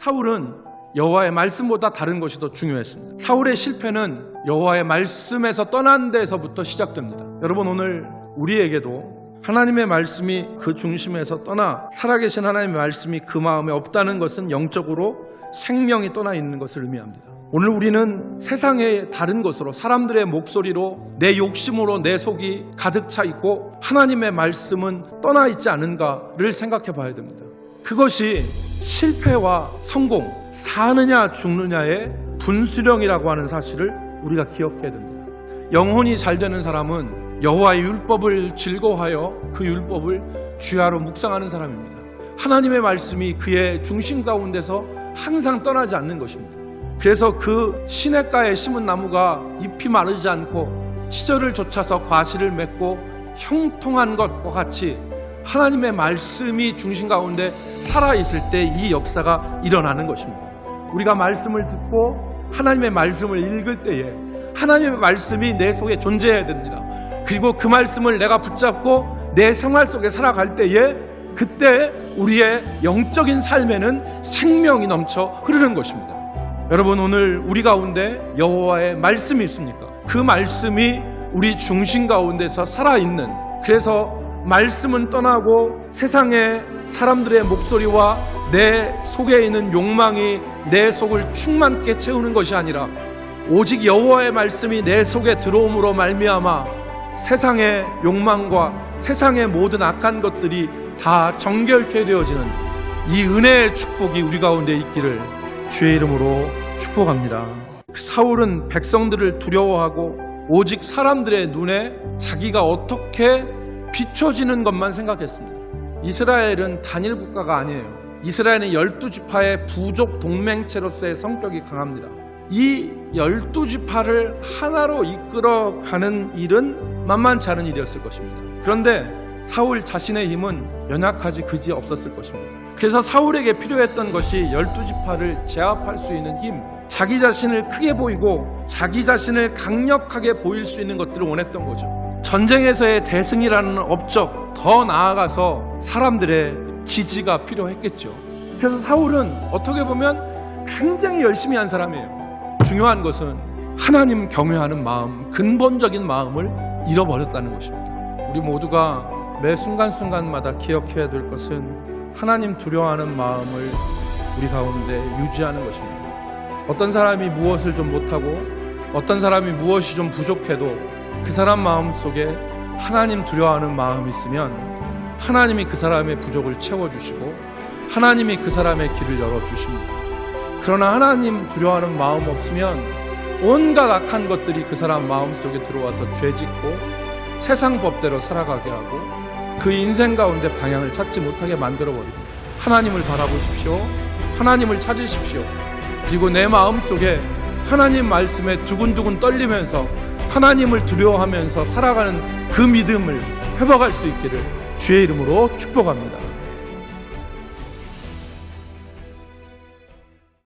사울은 여호와의 말씀보다 다른 것이 더 중요했습니다. 사울의 실패는 여호와의 말씀에서 떠난 데서부터 시작됩니다. 여러분 오늘 우리에게도 하나님의 말씀이 그 중심에서 떠나 살아계신 하나님의 말씀이 그 마음에 없다는 것은 영적으로 생명이 떠나 있는 것을 의미합니다. 오늘 우리는 세상의 다른 것으로 사람들의 목소리로 내 욕심으로 내 속이 가득 차 있고 하나님의 말씀은 떠나 있지 않은가를 생각해 봐야 됩니다. 그것이 실패와 성공, 사느냐 죽느냐의 분수령이라고 하는 사실을 우리가 기억해야 됩니다. 영혼이 잘 되는 사람은 여호와의 율법을 즐거워하여 그 율법을 주야로 묵상하는 사람입니다. 하나님의 말씀이 그의 중심 가운데서 항상 떠나지 않는 것입니다. 그래서 그 시냇가에 심은 나무가 잎이 마르지 않고 시절을 쫓아서 과실을 맺고 형통한 것과 같이 하나님의 말씀이 중심 가운데 살아있을 때 이 역사가 일어나는 것입니다. 우리가 말씀을 듣고 하나님의 말씀을 읽을 때에 하나님의 말씀이 내 속에 존재해야 됩니다. 그리고 그 말씀을 내가 붙잡고 내 생활 속에 살아갈 때에 그때 우리의 영적인 삶에는 생명이 넘쳐 흐르는 것입니다. 여러분 오늘 우리 가운데 여호와의 말씀이 있습니까? 그 말씀이 우리 중심 가운데서 살아있는 그래서 말씀은 떠나고 세상의 사람들의 목소리와 내 속에 있는 욕망이 내 속을 충만케 채우는 것이 아니라 오직 여호와의 말씀이 내 속에 들어옴으로 말미암아 세상의 욕망과 세상의 모든 악한 것들이 다 정결케 되어지는 이 은혜의 축복이 우리 가운데 있기를 주의 이름으로 축복합니다. 사울은 백성들을 두려워하고 오직 사람들의 눈에 자기가 어떻게 비춰지는 것만 생각했습니다. 이스라엘은 단일 국가가 아니에요. 이스라엘은 열두 지파의 부족 동맹체로서의 성격이 강합니다. 이 열두 지파를 하나로 이끌어가는 일은 만만치 않은 일이었을 것입니다. 그런데 사울 자신의 힘은 연약하지 그지 없었을 것입니다. 그래서 사울에게 필요했던 것이 열두 지파를 제압할 수 있는 힘, 자기 자신을 크게 보이고 자기 자신을 강력하게 보일 수 있는 것들을 원했던 거죠. 전쟁에서의 대승이라는 업적, 더 나아가서 사람들의 지지가 필요했겠죠. 그래서 사울은 어떻게 보면 굉장히 열심히 한 사람이에요. 중요한 것은 하나님 경외하는 마음, 근본적인 마음을 잃어버렸다는 것입니다. 우리 모두가 매 순간순간마다 기억해야 될 것은 하나님 두려워하는 마음을 우리 가운데 유지하는 것입니다. 어떤 사람이 무엇을 좀 못하고 어떤 사람이 무엇이 좀 부족해도 그 사람 마음 속에 하나님 두려워하는 마음이 있으면 하나님이 그 사람의 부족을 채워주시고 하나님이 그 사람의 길을 열어주십니다. 그러나 하나님 두려워하는 마음 없으면 온갖 악한 것들이 그 사람 마음 속에 들어와서 죄 짓고 세상 법대로 살아가게 하고 그 인생 가운데 방향을 찾지 못하게 만들어 버립니다. 하나님을 바라보십시오. 하나님을 찾으십시오. 그리고 내 마음 속에 하나님 말씀에 두근두근 떨리면서 하나님을 두려워하면서 살아가는 그 믿음을 회복할 수 있기를 주의 이름으로 축복합니다.